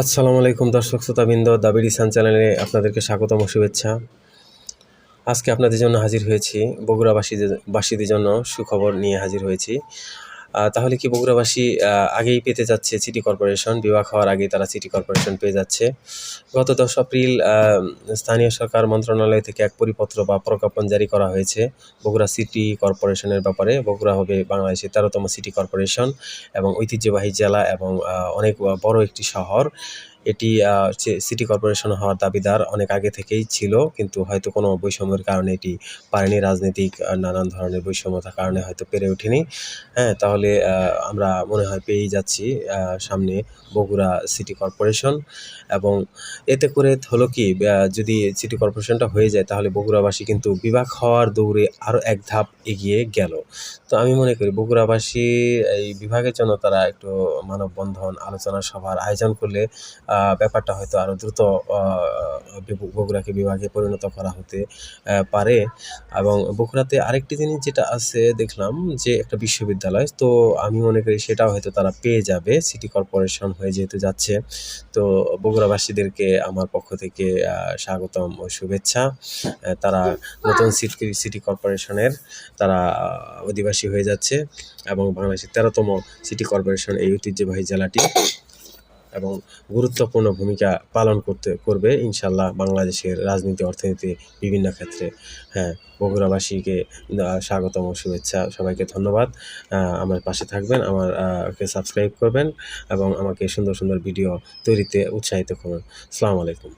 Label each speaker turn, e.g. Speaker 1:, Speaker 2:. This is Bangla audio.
Speaker 1: আসসালামু আলাইকুম দর্শক শ্রোতাবৃন্দ দাবির ইসান চ্যানেলে আপনাদেরকে স্বাগতম শুভেচ্ছা। আজকে আপনাদের জন্য হাজির হয়েছি বগুড়াবাসীদের বাসীদের জন্য সুখবর নিয়ে হাজির হয়েছি। তাহলে কি বগুড়াবাসী আগেই পেতে যাচ্ছে সিটি কর্পোরেশন বিভাগ হওয়ার আগেই তারা সিটি কর্পোরেশন পেয়ে যাচ্ছে। গত দশ এপ্রিল স্থানীয় সরকার মন্ত্রণালয় থেকে এক পরিপত্র বা প্রজ্ঞাপন জারি করা হয়েছে বগুড়া সিটি কর্পোরেশনের ব্যাপারে। বগুড়া হবে বাংলাদেশের তেরোতম সিটি কর্পোরেশন এবং ঐতিহ্যবাহী জেলা এবং অনেক বড় একটি শহর। এটি সিটি কর্পোরেশন হওয়ার দাবিদার অনেক আগে থেকেই ছিল, কিন্তু হয়তো কোনো বৈষম্যের কারণে এটি পারেনি। রাজনৈতিক নানান ধরনের বৈষম্যতার কারণে হয়তো পেরে ওঠেনি। হ্যাঁ তাহলে আমরা মনে হয় পেয়েই যাচ্ছি সামনে বগুড়া সিটি কর্পোরেশন এবং এতে করে হলো কি যদি সিটি কর্পোরেশনটা হয়ে যায়, তাহলে বগুড়াবাসী কিন্তু বিভাগ হওয়ার দৌড়ে আরও এক ধাপ এগিয়ে গেল। তো আমি মনে করি বগুড়াবাসী, এই বিভাগের জন্য তারা একটু মানববন্ধন, আলোচনা সভার আয়োজন করলে ব্যাপারটা হয়তো আরও দ্রুত বগুড়াকে বিভাগে পরিণত করা হতে পারে। এবং বগুড়াতে আরেকটি জিনিস যেটা আছে দেখলাম যে একটা বিশ্ববিদ্যালয়, তো আমি মনে করি সেটাও হয়তো তারা পেয়ে যাবে। সিটি কর্পোরেশন হয়ে যেহেতু যাচ্ছে, তো বগুড়াবাসীদেরকে আমার পক্ষ থেকে স্বাগতম ও শুভেচ্ছা। তারা নতুন সিটি সিটি কর্পোরেশনের তারা অধিবাসী হয়ে যাচ্ছে এবং বাংলাদেশের তেরোতম সিটি কর্পোরেশন এই ঐতিহ্যবাহী জেলাটি। এবং গুরুত্বপূর্ণ ভূমিকা পালন করতে, করবে ইনশাল্লাহ বাংলাদেশের রাজনীতি, অর্থনীতি বিভিন্ন ক্ষেত্রে। হ্যাঁ বগুড়াবাসীকে স্বাগতম, শুভেচ্ছা, সবাইকে ধন্যবাদ। আমার পাশে থাকবেন, আমার কে সাবস্ক্রাইব করবেন এবং আমাকে সুন্দর সুন্দর ভিডিও তৈরিতে উৎসাহিত করুন। আসসালামু আলাইকুম।